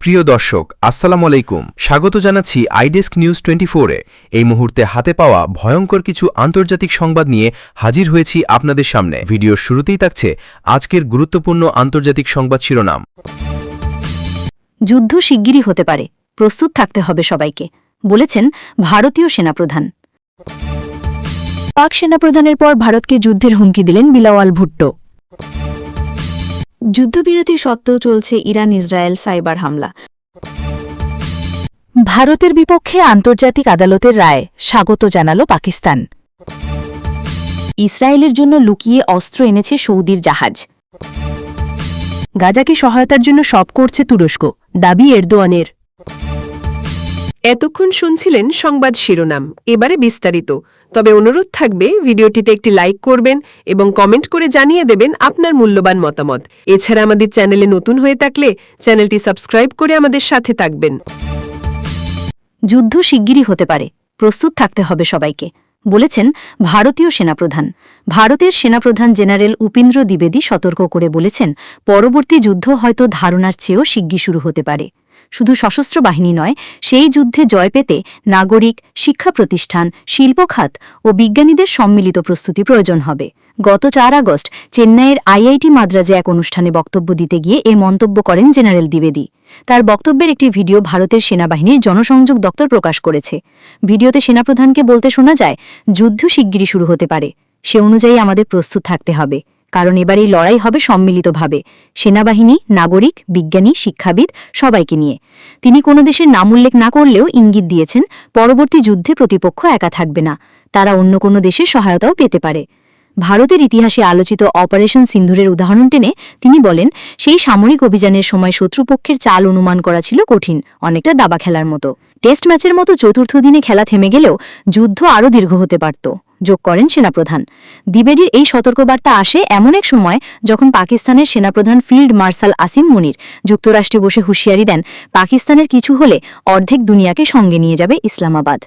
প্রিয় দর্শক, আসসালামু আলাইকুম। স্বাগত জানাচ্ছি আইডেস্ক নিউজ টোয়েন্টি ফোরে এই মুহূর্তে হাতে পাওয়া ভয়ঙ্কর কিছু আন্তর্জাতিক সংবাদ নিয়ে হাজির হয়েছি আপনাদের সামনে। ভিডিওর শুরুতেই থাকছে আজকের গুরুত্বপূর্ণ আন্তর্জাতিক সংবাদ শিরোনাম। যুদ্ধ শিগগিরই হতে পারে। প্রস্তুত থাকতে হবে সবাইকে, বলেছেন ভারতীয় সেনাপ্রধান। পাক সেনাপ্রধানের পর ভারতকে যুদ্ধের হুমকি দিলেন বিলাওয়াল ভুট্টো। যুদ্ধবিরতি সত্ত্বেও চলছে ইরান ইসরায়েল সাইবার হামলা। ভারতের বিপক্ষে আন্তর্জাতিক আদালতের রায়, স্বাগত জানাল পাকিস্তান। ইসরায়েলের জন্য লুকিয়ে অস্ত্র এনেছে সৌদির জাহাজ। গাজাকে সহায়তার জন্য সব করছে তুরস্ক, দাবি এরদোয়ানের। এতক্ষণ শুনছিলেন সংবাদ শিরোনাম, এবারে বিস্তারিত। তবে অনুরোধ থাকবে ভিডিওটিতে একটি লাইক করবেন এবং কমেন্ট করে জানিয়ে দেবেন আপনার মূল্যবান মতামত। এছাড়া আমাদের চ্যানেলে নতুন হয়ে থাকলে চ্যানেলটি সাবস্ক্রাইব করে আমাদের সাথে থাকবেন। যুদ্ধ শিগগিরই হতে পারে। প্রস্তুত থাকতে হবে সবাইকে। বলেছেন ভারতীয় সেনাপ্রধান। ভারতের সেনাপ্রধান জেনারেল উপেন্দ্র দ্বিবেদী সতর্ক করে বলেছেন, পরবর্তী যুদ্ধ হয়তো ধারণার চেয়েও শিগগি শুরু হতে পারে। শুধু সশস্ত্র বাহিনী নয়, সেই যুদ্ধে জয় পেতে নাগরিক শিক্ষা প্রতিষ্ঠান শিল্প খাত ও বিজ্ঞানীদের সম্মিলিত প্রস্তুতি প্রয়োজন হবে। গত চার আগস্ট চেন্নাইয়ের আইআইটি মাদ্রাজে এক অনুষ্ঠানে বক্তব্য দিতে গিয়ে এ মন্তব্য করেন জেনারেল দ্বিবেদী। তার বক্তব্যের একটি ভিডিও ভারতের সেনাবাহিনীর জনসংযোগ দপ্তর প্রকাশ করেছে। ভিডিওতে সেনাপ্রধানকে বলতে শোনা যায়, যুদ্ধ শিগগিরই শুরু হতে পারে। সে অনুযায়ী আমাদের প্রস্তুত থাকতে হবে। কারণ এবার এই লড়াই হবে সম্মিলিতভাবে। সেনাবাহিনী, নাগরিক, বিজ্ঞানী, শিক্ষাবিদ, সবাইকে নিয়ে। তিনি কোনো দেশের নাম উল্লেখ না করলেও ইঙ্গিত দিয়েছেন, পরবর্তী যুদ্ধে প্রতিপক্ষ একা থাকবে না। তারা অন্য কোনো দেশের সহায়তাও পেতে পারে। ভারতের ইতিহাসে আলোচিত অপারেশন সিন্ধুরের উদাহরণ টেনে তিনি বলেন, সেই সামরিক অভিযানের সময় শত্রুপক্ষের চাল অনুমান করা ছিল কঠিন, অনেকটা দাবা খেলার মতো। টেস্ট ম্যাচের মতো চতুর্থ দিনে খেলা থেমে গেলেও যুদ্ধ আরও দীর্ঘ হতে পারত। যোগ করেন সেনাপ্রধান। দ্বিবেদীর এই সতর্কবার্তা আসে এমন এক সময় যখন পাকিস্তানের সেনাপ্রধান ফিল্ড মার্শাল আসিম মুনির যুক্তরাষ্ট্রে বসে হুঁশিয়ারি দেন, পাকিস্তানের কিছু হলে অর্ধেক দুনিয়াকে সঙ্গে নিয়ে যাবে ইসলামাবাদ।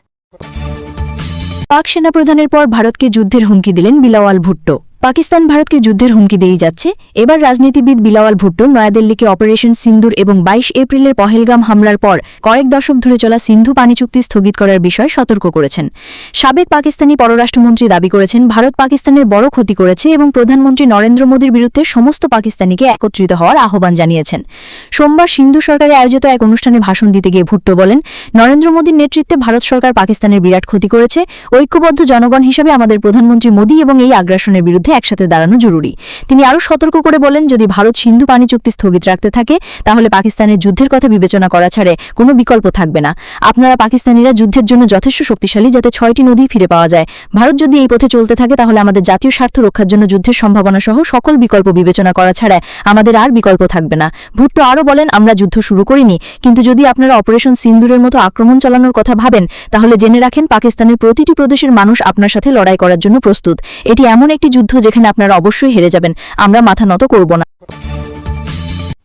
পাক সেনাপ্রধানের পর ভারতকে যুদ্ধের হুমকি দিলেন বিলাওয়াল ভুট্টো। পাকিস্তান ভারতকে যুদ্ধের হুমকি দিয়েই যাচ্ছে। এবার রাজনীতিবিদ বিলাওয়াল ভুট্টো নয়াদিল্লিকে অপারেশন সিন্দুর এবং ২২ এপ্রিলের পহেলগাম হামলার পর কয়েক দশক ধরে চলা সিন্ধু পানি চুক্তি স্থগিত করার বিষয়ে সতর্ক করেছেন। সাবেক পাকিস্তানি পররাষ্ট্রমন্ত্রী দাবি করেছেন, ভারত পাকিস্তানের বড় ক্ষতি করেছে এবং প্রধানমন্ত্রী নরেন্দ্র মোদীর বিরুদ্ধে সমস্ত পাকিস্তানিকে একত্রিত হওয়ার আহ্বান জানিয়েছেন। সোমবার সিন্ধু সরকারে আয়োজিত এক অনুষ্ঠানে ভাষণ দিতে গিয়ে ভুট্টো বলেন, নরেন্দ্র মোদীর নেতৃত্বে ভারত সরকার পাকিস্তানের বিরাট ক্ষতি করেছে। ঐক্যবদ্ধ জনগণ হিসেবে আমাদের প্রধানমন্ত্রী মোদী এবং এই আগ্রাসনের বিরুদ্ধে একসাথে দাঁড়ানো জরুরি। তিনি আরও সতর্ক করে বলেন, যদি ভারত সিন্ধু পানি চুক্তি স্থগিত রাখতে থাকে, তাহলে পাকিস্তানের যুদ্ধের কথা বিবেচনা করা ছাড়ে কোনো বিকল্প থাকবে না। আপনারা পাকিস্তানিরা যুদ্ধের জন্য যথেষ্ট শক্তিশালী, যাতে ছয়টি নদী ফিরে পাওয়া যায়। ভারত যদি এই পথে চলতে থাকে, তাহলে আমাদের জাতীয় স্বার্থ রক্ষার জন্য যুদ্ধের সম্ভাবনা সহ সকল বিকল্প বিবেচনা করা ছাড়া আমাদের আর বিকল্প থাকবে না। ভুট্টো আরও বলেন, আমরা যুদ্ধ শুরু করিনি, কিন্তু যদি আপনারা অপারেশন সিন্দুরের মতো আক্রমণ চালানোর কথা ভাবেন, তাহলে জেনে রাখেন, পাকিস্তানের প্রতিটি প্রদেশের মানুষ আপনার সাথে লড়াই করার জন্য প্রস্তুত। এটি এমন একটি যুদ্ধ যেখানে আপনারা অবশ্যই হেরে যাবেন। আমরা মাথা নত করব না।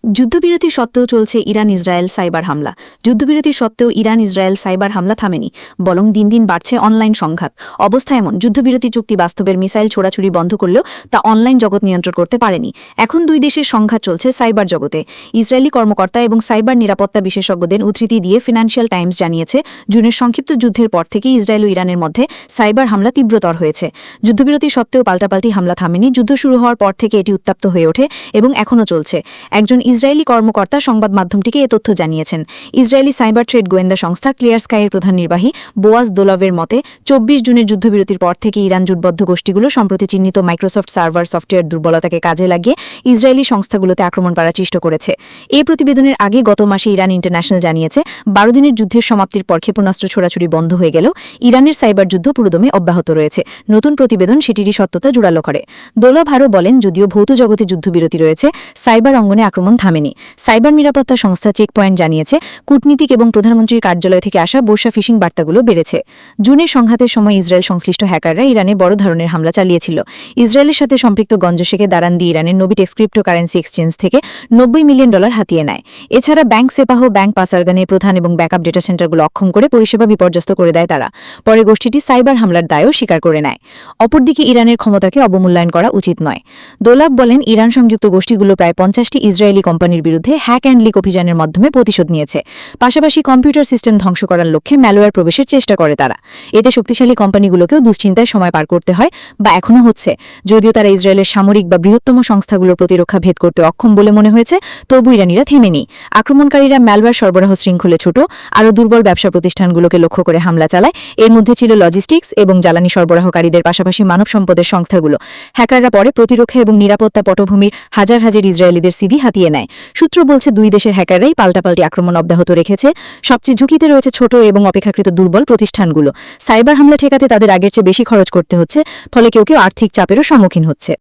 যুদ্ধবিরতি সত্ত্বেও চলছে ইরান ইসরায়েল সাইবার হামলা। যুদ্ধবিরতি সত্ত্বেও ইরান ইসরায়েল সাইবার হামলা থামেনি, বরং দিন দিন বাড়ছে অনলাইন সংঘাত। অবস্থা এমন, যুদ্ধবিরতি চুক্তি বাস্তবের মিসাইল ছোড়াছুড়ি বন্ধ করলেও তা অনলাইন জগৎ নিয়ন্ত্রণ করতে পারেনি। এখন দুই দেশের সংঘাত চলছে সাইবার জগতে। ইসরায়েলি কর্মকর্তা এবং সাইবার নিরাপত্তা বিশেষজ্ঞদের উদ্ধৃতি দিয়ে ফিনান্সিয়াল টাইমস জানিয়েছে, জুনের সংক্ষিপ্ত যুদ্ধের পর থেকে ইসরায়েল ও ইরানের মধ্যে সাইবার হামলা তীব্রতর হয়েছে। যুদ্ধবিরতি সত্ত্বেও পাল্টাপাল্টি হামলা থামেনি, যুদ্ধ শুরু হওয়ার পর থেকে এটি উত্তাপ্ত হয়ে ওঠে এবং এখনও চলছে। একজন ইসরায়েলি কর্মকর্তা সংবাদ মাধ্যমটিকে এ তথ্য জানিয়েছেন। ইসরায়েলি সাইবার ট্রেড গোয়েন্দা সংস্থা ক্লিয়ার স্কাইয়ের প্রধান নির্বাহী বোয়াজ দোলভের মতে, চব্বিশ জুনের যুদ্ধবিরতির পর থেকে ইরান জুটবদ্ধ গোষ্ঠীগুলো সম্প্রতি চিহ্নিত মাইক্রোসফট সার্ভার সফটওয়্যার দুর্বলতাকে কাজে লাগিয়ে ইসরায়েলি সংস্থাগুলোতে আক্রমণ করার চেষ্টা করেছে। এই প্রতিবেদনের আগে গত মাসে ইরান ইন্টারন্যাশনাল জানিয়েছে, বারো দিনের যুদ্ধের সমাপ্তির পর ক্ষেপণাস্ত্র ছোড়াছুড়ি বন্ধ হয়ে গেল ইরানের সাইবার যুদ্ধ পুরোদমে অব্যাহত রয়েছে। নতুন প্রতিবেদন সেটিরই সত্যতা জোরালো করে। দোলভ আরও বলেন, যদিও ভৌত জগতে যুদ্ধবিরতি রয়েছে, সাইবার অঙ্গনে আক্রমণ থামেনি। সাইবার নিরাপত্তা সংস্থা চেকপয়েন্ট জানিয়েছে, কূটনীতিক এবং প্রধানমন্ত্রীর কার্যালয় থেকে আসা বর্ষা ফিশিং বার্তাগুলো বেড়েছে। জুনের সংঘাতের সময় ইসরায়েল সংশ্লিষ্ট হ্যাকাররা ইরানে বড় ধরনের হামলা চালিয়েছিল। ইসরায়েলের সাথে সম্পৃক্ত গঞ্জশেখে দাঁড়ান দিয়ে ইরানের নোবিটেক্স ক্রিপ্টোকারেন্সি এক্সচেঞ্জ থেকে নব্বই মিলিয়ন ডলার হাতিয়ে নেয়। এছাড়া ব্যাংক সেপাহ, ব্যাংক পাসারগানে প্রধান এবং ব্যাকআপ ডেটা সেন্টারগুলো অক্ষম করে পরিষেবা বিপর্যস্ত করে দেয় তারা। পরে গোষ্ঠীটি সাইবার হামলার দায়ও স্বীকার করে নেয়। অপরদিকে ইরানের ক্ষমতাকে অবমূল্যায়ন করা উচিত নয়। দোলাব বলেন, ইরান সংযুক্ত গোষ্ঠীগুলো প্রায় পঞ্চাশটি ইসরায়েলি কোম্পানির বিরুদ্ধে হ্যাক অ্যান্ড লিক অভিযানের মাধ্যমে প্রতিশোধ নিয়েছে। পাশাপাশি কম্পিউটার সিস্টেম ধ্বংস করার লক্ষ্যে ম্যালওয়্যার প্রবেশের চেষ্টা করে তারা। এতে শক্তিশালী কোম্পানিগুলোকেও দুশ্চিন্তায় সময় পার করতে হয় বা এখনও হচ্ছে। যদিও তারা ইসরায়েলের সামরিক বা বৃহত্তম সংস্থাগুলোর প্রতিরক্ষা ভেদ করতে অক্ষম বলে মনে হয়েছে, তবু ইরানিরা থেমেনি আক্রমণকারীরা ম্যালওয়্যার সরবরাহ শৃঙ্খলে ছোট, আরও দুর্বল ব্যবসা প্রতিষ্ঠানগুলোকে লক্ষ্য করে হামলা চালায়। এর মধ্যে ছিল লজিস্টিক্স এবং জ্বালানি সরবরাহকারীদের পাশাপাশি মানব সম্পদের সংস্থাগুলো। হ্যাকাররা পরে প্রতিরক্ষা এবং নিরাপত্তা পটভূমির হাজার হাজার ইসরায়েলিদের সিভি হাতিয়ে নেয়। সূত্র বলছে দুই দেশের হ্যাকাররাই পাল্টাপাল্টি আক্রমণ অব্যাহত রেখেছে। সবচেয়ে ঝুঁকিতে রয়েছে ছোট এবং অপেক্ষাকৃত দুর্বল প্রতিষ্ঠানগুলো। সাইবার হামলা ঠেকাতে তাদের আগের চেয়ে বেশি খরচ করতে হচ্ছে, ফলে কেউ কেউ আর্থিক চাপেরও সম্মুখীন হচ্ছে।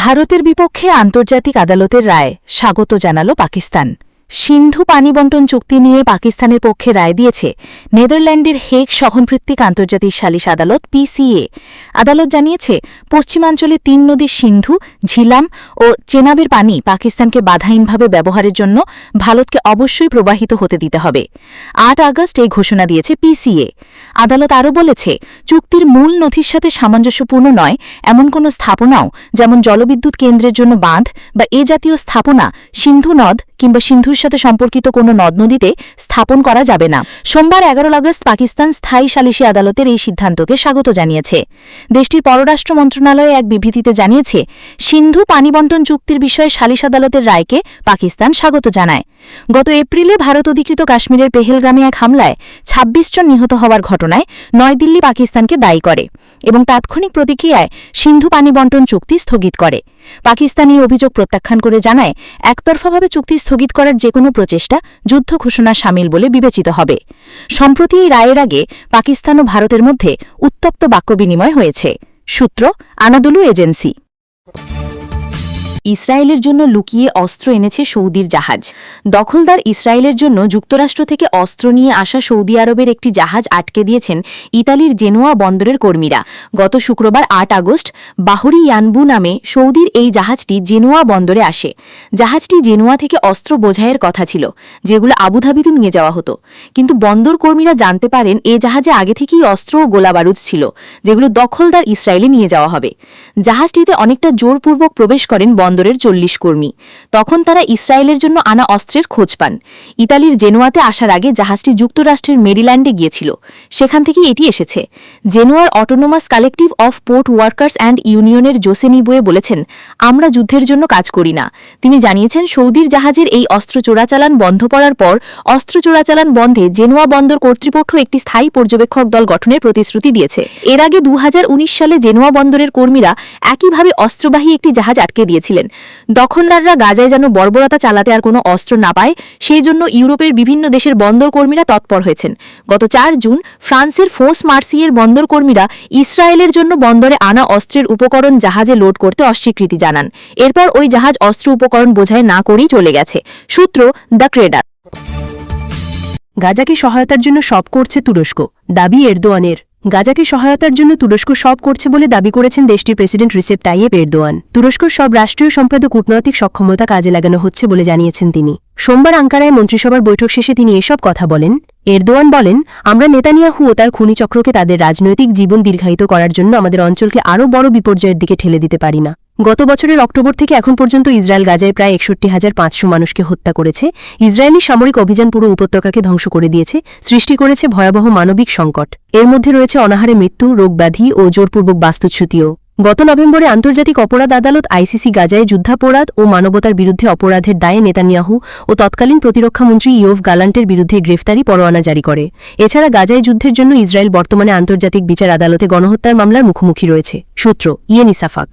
ভারতের বিপক্ষে আন্তর্জাতিক আদালতের রায় স্বাগত জানালো পাকিস্তান। সিন্ধু পানি বন্টন চুক্তি নিয়ে পাকিস্তানের পক্ষে রায় দিয়েছে নেদারল্যান্ডের হেগ সহনভিত্তিক আন্তর্জাতিক সালিশ আদালত, পিসিএ। আদালত জানিয়েছে, পশ্চিমাঞ্চলে তিন নদীর সিন্ধু, ঝিলাম ও চেনাবের পানি পাকিস্তানকে বাধাহীনভাবে ব্যবহারের জন্য ভারতকে অবশ্যই প্রবাহিত হতে দিতে হবে। আট আগস্ট এই ঘোষণা দিয়েছে পিসিএ। আদালত আরও বলেছে, চুক্তির মূল নথির সাথে সামঞ্জস্যপূর্ণ নয় এমন কোনো স্থাপনাও যেমন জলবিদ্যুৎ কেন্দ্রের জন্য বাঁধ বা এ জাতীয় স্থাপনা সিন্ধু নদ কিংবা সিন্ধুর সাথে সম্পর্কিত কোনো নদ নদীতে স্থাপন করা যাবে না। সোমবার এগারো আগস্ট পাকিস্তান স্থায়ী সালিশি আদালতের এই সিদ্ধান্তকে স্বাগত জানিয়েছে। দেশটির পররাষ্ট্র মন্ত্রণালয়ে এক বিবৃতিতে জানিয়েছে, সিন্ধু পানি বন্টন চুক্তির বিষয়ে সালিশ আদালতের রায়কে পাকিস্তান স্বাগত জানায়। গত এপ্রিলে ভারত অধিকৃত কাশ্মীরের পেহেলগ্রামে এক হামলায় ২৬ জন নিহত হওয়ার ঘটনায় নয়াদিল্লি পাকিস্তানকে দায়ী করে এবং তাৎক্ষণিক প্রতিক্রিয়ায় সিন্ধু পানি বন্টন চুক্তি স্থগিত করে। পাকিস্তানি অভিযোগ প্রত্যাখ্যান করে জানায়, একতরফাভাবে চুক্তি স্থগিত করার যে কোনো প্রচেষ্টা যুদ্ধ ঘোষণা সামিল বলে বিবেচিত হবে। সম্প্রতি এই রায়ের আগে পাকিস্তান ও ভারতের মধ্যে উত্তপ্ত বাক্যবিনিময় হয়েছে। সূত্র আনাদুলু এজেন্সি। ইসরায়েলের জন্য লুকিয়ে অস্ত্র এনেছে সৌদির জাহাজ। দখলদার ইসরায়েলের জন্য যুক্তরাষ্ট্র থেকে অস্ত্র নিয়ে আসা সৌদি আরবের একটি জাহাজ আটকে দিয়েছেন ইতালির জেনোয়া বন্দরের কর্মীরা। গত শুক্রবার আট আগস্ট বাহরি ইয়ানবু নামে সৌদির এই জাহাজটি জেনোয়া বন্দরে আসে। জাহাজটি জেনোয়া থেকে অস্ত্র বোঝাইয়ের কথা ছিল, যেগুলো আবুধাবিতে নিয়ে যাওয়া হতো। কিন্তু বন্দর কর্মীরা জানতে পারেন, এ জাহাজে আগে থেকেই অস্ত্র ও গোলাবারুদ ছিল, যেগুলো দখলদার ইসরায়েলে নিয়ে যাওয়া হবে। জাহাজটিতে অনেকটা জোরপূর্বক প্রবেশ করেন বন্দরের চল্লিশ কর্মী। তখন তারা ইসরায়েলের জন্য আনা অস্ত্রের খোঁজ পান। ইতালির জেনোয়াতে আসার আগে জাহাজটি যুক্তরাষ্ট্রের মেরিল্যান্ডে গিয়েছিল। সেখান থেকেই এটি এসেছে। জেনোয়ার autonomous collective of port workers and ইউনিয়নের জোসেনি জোসেনিবুয়ে বলেছেন, আমরা যুদ্ধের জন্য কাজ করি না। তিনি জানিয়েছেন, সৌদির জাহাজের এই অস্ত্র চোরাচালান বন্ধ করার পর অস্ত্র চোরাচালান বন্ধে জেনোয়া বন্দর কর্তৃপক্ষ একটি স্থায়ী পর্যবেক্ষক দল গঠনের প্রতিশ্রুতি দিয়েছে। এর আগে দু হাজার উনিশ সালে জেনোয়া বন্দরের কর্মীরা একইভাবে অস্ত্রবাহী একটি জাহাজ আটকে দিয়েছিলেন। দখলদাররা গাজায় যেন বর্বরতা চালাতে আর কোনো অস্ত্র না পায়, সেই জন্য ইউরোপের বিভিন্ন দেশের বন্দর কর্মীরা তৎপর হয়েছেন। গত চার জুন ফ্রান্সের ফোস মার্সিয়ের বন্দর কর্মীরা ইসরায়েলের জন্য বন্দরে আনা অস্ত্রের উপকরণ জাহাজে লোড করতে অস্বীকৃতি জানান। এরপর ওই জাহাজ অস্ত্র উপকরণ বোঝায় না করেই চলে গেছে। সূত্র দ্য ক্রেডার। গাজাকে সহায়তার জন্য সব করছে তুরস্ক, দাবি এরদোয়ানের। গাজাকে সহায়তার জন্য তুরস্ক সব করছে বলে দাবি করেছেন দেশটির প্রেসিডেন্ট রিসেপ টাইয়ে এরদোয়ান। তুরস্কর সব রাষ্ট্রীয় সম্পাদ কূটনৈতিক সক্ষমতা কাজে লাগানো হচ্ছে বলে জানিয়েছেন তিনি। সোমবার আঙ্কারায় মন্ত্রিসভার বৈঠক শেষে তিনি এসব কথা বলেন। এরদোয়ান বলেন, আমরা নেতানিয়াহু ও তার খুনিচক্রকে তাদের রাজনৈতিক জীবন দীর্ঘায়িত করার জন্য আমাদের অঞ্চলকে আরও বড় বিপর্যয়ের দিকে ঠেলে দিতে পারি না। গত বছরের অক্টোবর থেকে এখন পর্যন্ত ইসরায়েল গাজায় প্রায় একষট্টি হাজার পাঁচশো মানুষকে হত্যা করেছে। ইসরায়েলি সামরিক অভিযান পুরো উপত্যকাকে ধ্বংস করে দিয়েছে, সৃষ্টি করেছে ভয়াবহ মানবিক সংকট। এর মধ্যে রয়েছে অনাহারে মৃত্যু, রোগব্যাধি ও জোরপূর্বক বাস্তুচ্যুতিও। গত নভেম্বরে আন্তর্জাতিক অপরাধ আদালত আইসিসি গাজায় যুদ্ধাপরাধ ও মানবতার বিরুদ্ধে অপরাধের দায়ে নেতানিয়াহু ও তৎকালীন প্রতিরক্ষামন্ত্রী ইয়োভ গালান্টের বিরুদ্ধে গ্রেফতারি পরোয়ানা জারি করে। এছাড়া গাজায় যুদ্ধের জন্য ইসরায়েল বর্তমানে আন্তর্জাতিক বিচার আদালতে গণহত্যার মামলার মুখোমুখি রয়েছে। সূত্র ইয়েন ইসাফাক